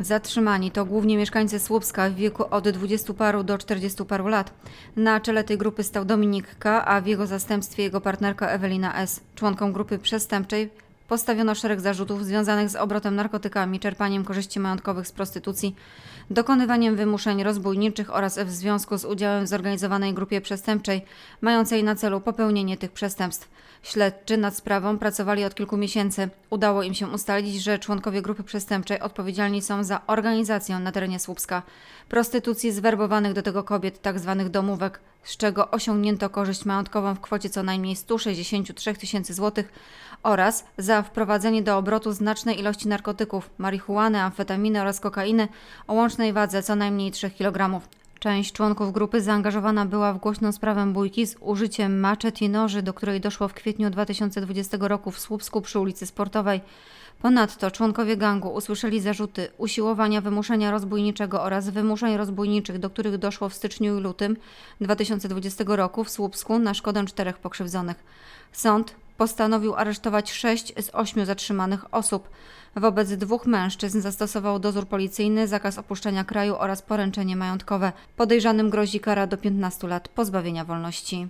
Zatrzymani to głównie mieszkańcy Słupska w wieku od 20 paru do 40 paru lat. Na czele tej grupy stał Dominik K., a w jego zastępstwie jego partnerka Ewelina S. Członkom grupy przestępczej postawiono szereg zarzutów związanych z obrotem narkotykami, czerpaniem korzyści majątkowych z prostytucji, dokonywaniem wymuszeń rozbójniczych oraz w związku z udziałem w zorganizowanej grupie przestępczej mającej na celu popełnienie tych przestępstw. Śledczy nad sprawą pracowali od kilku miesięcy. Udało im się ustalić, że członkowie grupy przestępczej odpowiedzialni są za organizację na terenie Słupska prostytucji zwerbowanych do tego kobiet, tzw. domówek, z czego osiągnięto korzyść majątkową w kwocie co najmniej 163 tysięcy złotych oraz za wprowadzenie do obrotu znacznej ilości narkotyków, marihuany, amfetaminy oraz kokainy o łącznej wadze co najmniej 3 kg. Część członków grupy zaangażowana była w głośną sprawę bójki z użyciem maczet i noży, do której doszło w kwietniu 2020 roku w Słupsku przy ulicy Sportowej. Ponadto członkowie gangu usłyszeli zarzuty usiłowania wymuszenia rozbójniczego oraz wymuszeń rozbójniczych, do których doszło w styczniu i lutym 2020 roku w Słupsku na szkodę czterech pokrzywdzonych. Sąd postanowił aresztować sześć z ośmiu zatrzymanych osób. Wobec dwóch mężczyzn zastosował dozór policyjny, zakaz opuszczenia kraju oraz poręczenie majątkowe. Podejrzanym grozi kara do 15 lat pozbawienia wolności.